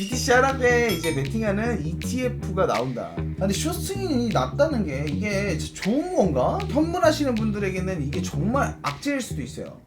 BTC 하락에 이제 베팅하는 ETF가 나온다. 아, 근데 쇼스윙이 낮다는 게 이게 좋은 건가? 현물하시는 분들에게는 이게 정말 악재일 수도 있어요.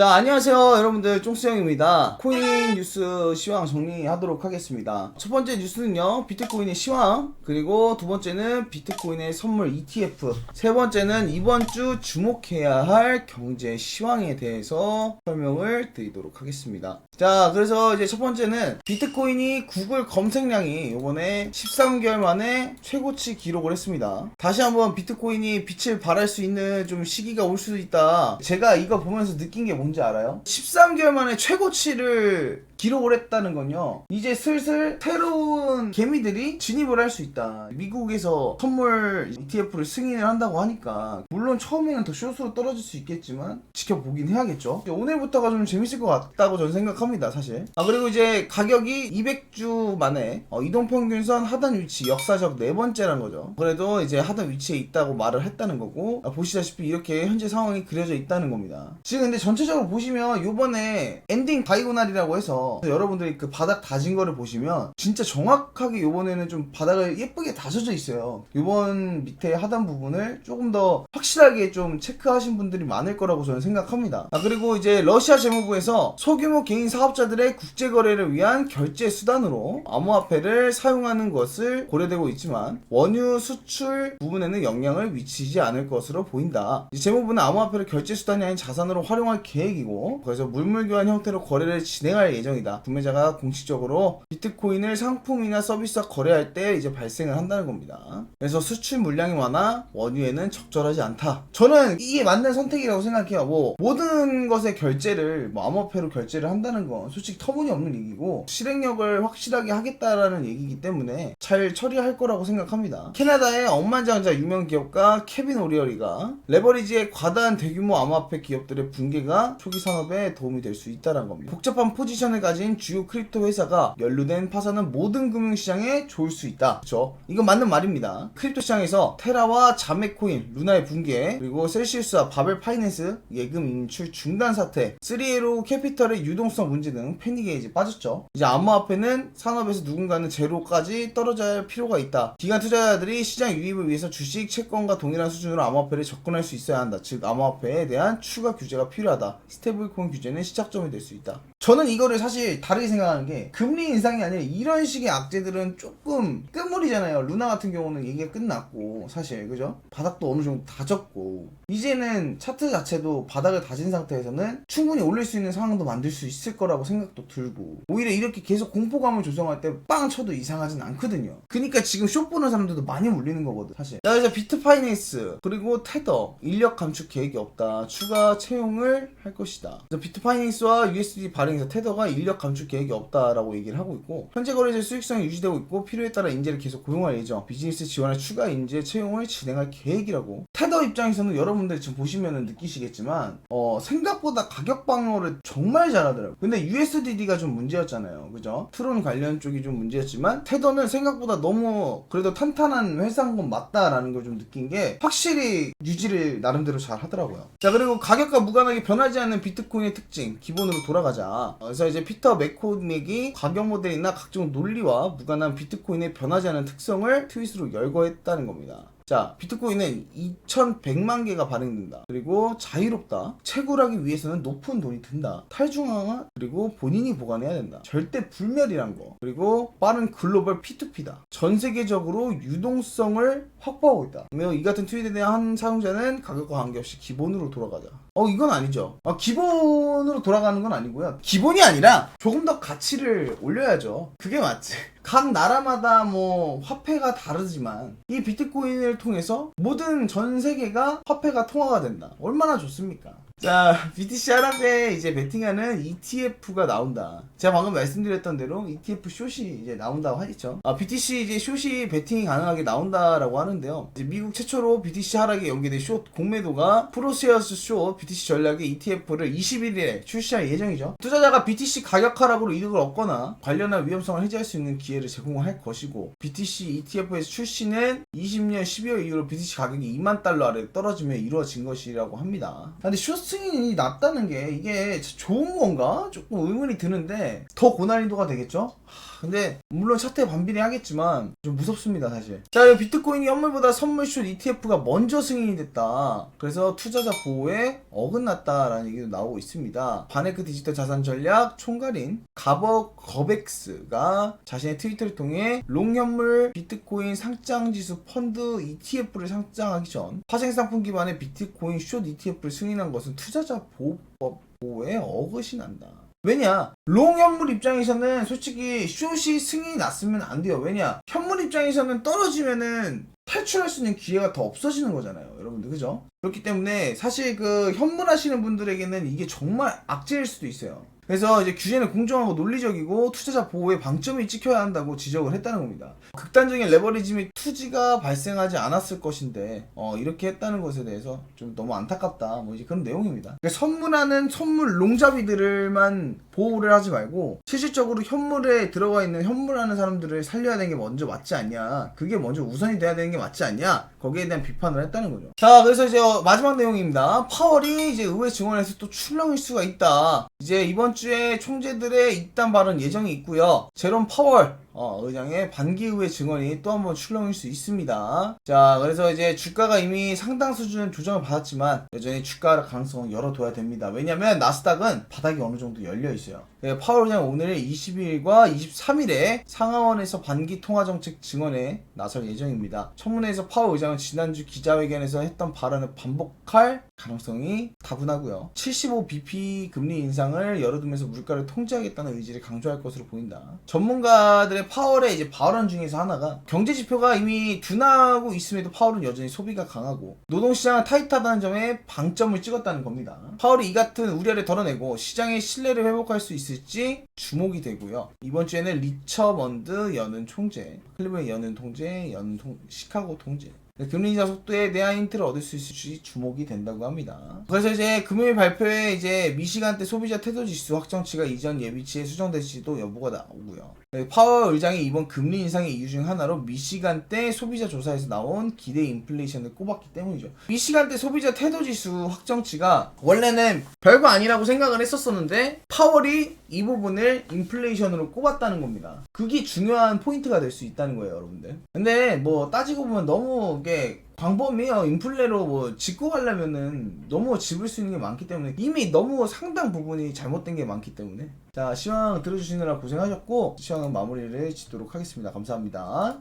자 안녕하세요 여러분들. 쫑수형입니다. 코인 뉴스 시황 정리하도록 하겠습니다. 첫 번째 뉴스는요 비트코인의 시황 그리고 두 번째는 비트코인의 선물 ETF 세 번째는 이번 주 주목해야 할 경제 시황에 대해서 설명을 드리도록 하겠습니다 자 그래서 이제 첫 번째는 비트코인이 구글 검색량이 요번에 13개월 만에 최고치 기록을 했습니다 다시 한번 비트코인이 빛을 발할 수 있는 좀 시기가 올 수도 있다 제가 이거 보면서 느낀 게 뭔지 알아요? 13개월 만에 최고치를 기록을 했다는 건요. 이제 슬슬 새로운 개미들이 진입을 할 수 있다. 미국에서 선물 ETF를 승인을 한다고 하니까 물론 처음에는 더 숏으로 떨어질 수 있겠지만 지켜보긴 해야겠죠. 오늘부터가 좀 재밌을 것 같다고 저는 생각합니다. 사실. 아 그리고 이제 가격이 200주 만에 어, 이동평균선 하단 위치 역사적 네 번째란 거죠. 그래도 이제 하단 위치에 있다고 말을 했다는 거고 아, 보시다시피 이렇게 현재 상황이 그려져 있다는 겁니다. 지금 근데 전체적으로 보시면 요번에 엔딩 다이고날이라고 해서 여러분들이 그 바닥 다진 거를 보시면 진짜 정확하게 요번에는 좀 바닥을 예쁘게 다져져 있어요. 요번 밑에 하단 부분을 조금 더 확실하게 좀 체크하신 분들이 많을 거라고 저는 생각합니다. 아 그리고 이제 러시아 재무부에서 소규모 개인 사업자들의 국제 거래를 위한 결제 수단으로 암호화폐를 사용하는 것을 고려되고 있지만 원유 수출 부분에는 영향을 미치지 않을 것으로 보인다. 재무부는 암호화폐를 결제 수단이 아닌 자산으로 활용할 계획이고 그래서 물물 교환 형태로 거래를 진행할 예정이 다. 구매자가 공식적으로 비트코인을 상품이나 서비스와 거래할 때 이제 발생을 한다는 겁니다. 그래서 수출 물량이 많아 원유에는 적절하지 않다. 저는 이게 맞는 선택이라고 생각해요. 뭐 모든 것의 결제를 뭐 암호화폐로 결제를 한다는 건 솔직히 터무니없는 얘기고 실행력을 확실하게 하겠다라는 얘기이기 때문에 잘 처리할 거라고 생각합니다. 캐나다의 억만장자 유명 기업가 케빈 오리어리가 레버리지의 과다한 대규모 암호화폐 기업들의 붕괴가 초기 산업에 도움이 될 수 있다는 겁니다. 복잡한 포지션을 가진 주요 크립토 회사가 연루된 파산은 모든 금융시장에 좋을 수 있다. 그쵸? 이건 맞는 말입니다. 크립토 시장에서 테라와 자매코인, 루나의 붕괴, 그리고 셀시우스와 바벨 파이낸스 예금 인출 중단 사태, 3에로 캐피털의 유동성 문제 등 패닉에 이제 빠졌죠. 이제 암호화폐는 산업에서 누군가는 제로까지 떨어져야 할 필요가 있다. 기관 투자자들이 시장 유입을 위해서 주식, 채권과 동일한 수준으로 암호화폐를 접근할 수 있어야 한다. 즉 암호화폐에 대한 추가 규제가 필요하다. 스테이블코인 규제는 시작점이 될 수 있다. 저는 이거를 사실 다르게 생각하는 게 금리 인상이 아니라 이런 식의 악재들은 조금 끝물이잖아요. 루나 같은 경우는 얘기가 끝났고 사실 그죠? 바닥도 어느 정도 다졌고 이제는 차트 자체도 바닥을 다진 상태에서는 충분히 올릴 수 있는 상황도 만들 수 있을 거라고 생각도 들고 오히려 이렇게 계속 공포감을 조성할 때 빵 쳐도 이상하진 않거든요. 그러니까 지금 쇼 보는 사람들도 많이 몰리는 거거든 사실. 자 이제 비트 파이낸스 그리고 테더 인력 감축 계획이 없다. 추가 채용을 할 것이다. 비트 파이낸스와 USD 발행 에서 테더가 인력 감축 계획이 없다라고 얘기를 하고 있고 현재 거래제 수익성이 유지되고 있고 필요에 따라 인재를 계속 고용할 예정. 비즈니스 지원할 추가 인재 채용을 진행할 계획이라고. 테더 입장에서는 여러분들이 지금 보시면은 느끼시겠지만 어 생각보다 가격 방어를 정말 잘하더라고요. 근데 USDD가 좀 문제였잖아요. 그죠? 트론 관련 쪽이 좀 문제였지만 테더는 생각보다 너무 그래도 탄탄한 회사인 건 맞다라는 걸 좀 느낀 게 확실히 유지를 나름대로 잘 하더라고요. 자 그리고 가격과 무관하게 변하지 않는 비트코인의 특징 기본으로 돌아가자. 어, 그래서 이제 피터 맥코맥이 가격 모델이나 각종 논리와 무관한 비트코인의 변하지 않은 특성을 트윗으로 열거했다는 겁니다. 자, 비트코인은 2100만 개가 발행된다. 그리고 자유롭다. 채굴하기 위해서는 높은 돈이 든다. 탈중앙화 그리고 본인이 보관해야 된다. 절대 불멸이란 거. 그리고 빠른 글로벌 P2P다. 전 세계적으로 유동성을 확보하고 있다. 이 같은 트윗에 대한 한 사용자는 가격과 관계없이 기본으로 돌아가자. 어, 이건 아니죠. 아, 기본으로 돌아가는 건 아니고요. 기본이 아니라 조금 더 가치를 올려야죠. 그게 맞지. 각 나라마다 뭐 화폐가 다르지만 이 비트코인을 통해서 모든 전 세계가 화폐가 통화가 된다. 얼마나 좋습니까? 자, BTC 하락에 이제 베팅하는 ETF가 나온다. 제가 방금 말씀드렸던 대로 ETF 숏이 이제 나온다고 하겠죠. 아, BTC 이제 숏이 베팅이 가능하게 나온다라고 하는데요. 이제 미국 최초로 BTC 하락에 연계된 숏 공매도가 프로세어스 숏 BTC 전략의 ETF를 21일에 출시할 예정이죠. 투자자가 BTC 가격 하락으로 이득을 얻거나 관련한 위험성을 해지할 수 있는 기회를 제공할 것이고 BTC ETF에서 출시는 20년 12월 이후로 BTC 가격이 2만 달러 아래 떨어지며 이루어진 것이라고 합니다. 근데 숏 승인이 낮다는 게 이게 좋은 건가? 조금 의문이 드는데 더 고난이도가 되겠죠? 하, 근데 물론 차트에 반비례 하겠지만 좀 무섭습니다 사실. 자이 비트코인이 현물보다 선물쇼 ETF가 먼저 승인이 됐다. 그래서 투자자 보호에 어긋났다라는 얘기도 나오고 있습니다. 바네크 디지털 자산 전략 총괄인 가버 거백스가 자신의 트위터를 통해 롱 현물 비트코인 상장 지수 펀드 ETF를 상장하기 전 파생 상품 기반의 비트코인 숏 ETF를 승인한 것은 투자자 보호법 보호에 어긋이 난다. 왜냐? 롱 현물 입장에서는 솔직히 숏이 승인이 났으면 안 돼요. 왜냐? 현물 입장에서는 떨어지면은 탈출할 수 있는 기회가 더 없어지는 거잖아요. 여러분들, 그죠? 그렇기 때문에 사실 그 현물 하시는 분들에게는 이게 정말 악재일 수도 있어요. 그래서 이제 규제는 공정하고 논리적이고 투자자 보호에 방점이 찍혀야 한다고 지적을 했다는 겁니다. 극단적인 레버리지 및 투지가 발생하지 않았을 것인데 어, 이렇게 했다는 것에 대해서 좀 너무 안타깝다. 뭐 이제 그런 내용입니다. 그러니까 선물하는 선물 롱잡이들만 보호를 하지 말고 실질적으로 현물에 들어가 있는 현물하는 사람들을 살려야 되는 게 먼저 맞지 않냐? 그게 먼저 우선이 돼야 되는 게 맞지 않냐? 거기에 대한 비판을 했다는 거죠. 자, 그래서 이제 어, 마지막 내용입니다. 파월이 이제 의회 증언에서 또 출렁일 수가 있다. 이제 이번 주에 총재들의 입단 발언 예정이 있고요. 제롬 파월 어, 의장의 반기의회 증언이 또 한 번 출렁일 수 있습니다. 자, 그래서 이제 주가가 이미 상당 수준의 조정을 받았지만 여전히 주가 가능성은 열어둬야 됩니다. 왜냐면 나스닥은 바닥이 어느 정도 열려 있어요. 네, 파월 의장 오늘 22일과 23일에 상하원에서 반기 통화 정책 증언에 나설 예정입니다. 청문회에서 파월 의장은 지난주 기자회견에서 했던 발언을 반복할 가능성이 다분하고요. 75bp 금리 인상을 열어두면서 물가를 통제하겠다는 의지를 강조할 것으로 보인다. 전문가들의 파월의 이제 발언 중에서 하나가 경제 지표가 이미 둔화하고 있음에도 파월은 여전히 소비가 강하고 노동 시장은 타이트하다는 점에 방점을 찍었다는 겁니다. 파월이 이 같은 우려를 덜어내고 시장의 신뢰를 회복할 수 있을지 주목이 되고요. 이번 주에는 리처먼드 연은 총재, 클리브의 연은 통제, 연 통, 시카고 통제. 네, 금리 인하 속도에 대한 힌트를 얻을 수 있을지 주목이 된다고 합니다. 그래서 이제 금요일 발표에 이제 미시간대 소비자 태도 지수 확정치가 이전 예비치에 수정될지도 여부가 나오고요. 네, 파월 의장이 이번 금리 인상의 이유 중 하나로 미시간대 소비자 조사에서 나온 기대 인플레이션을 꼽았기 때문이죠. 미시간대 소비자 태도 지수 확정치가 원래는 별거 아니라고 생각을 했었었는데 파월이 이 부분을 인플레이션으로 꼽았다는 겁니다. 그게 중요한 포인트가 될 수 있다는 거예요, 여러분들. 근데 뭐 따지고 보면 너무 이게 광범위해요. 인플레로 뭐 짚고 가려면은 너무 짚을 수 있는 게 많기 때문에 이미 너무 상당 부분이 잘못된 게 많기 때문에 자 시황 들어주시느라 고생하셨고 시황은 마무리를 짓도록 하겠습니다. 감사합니다.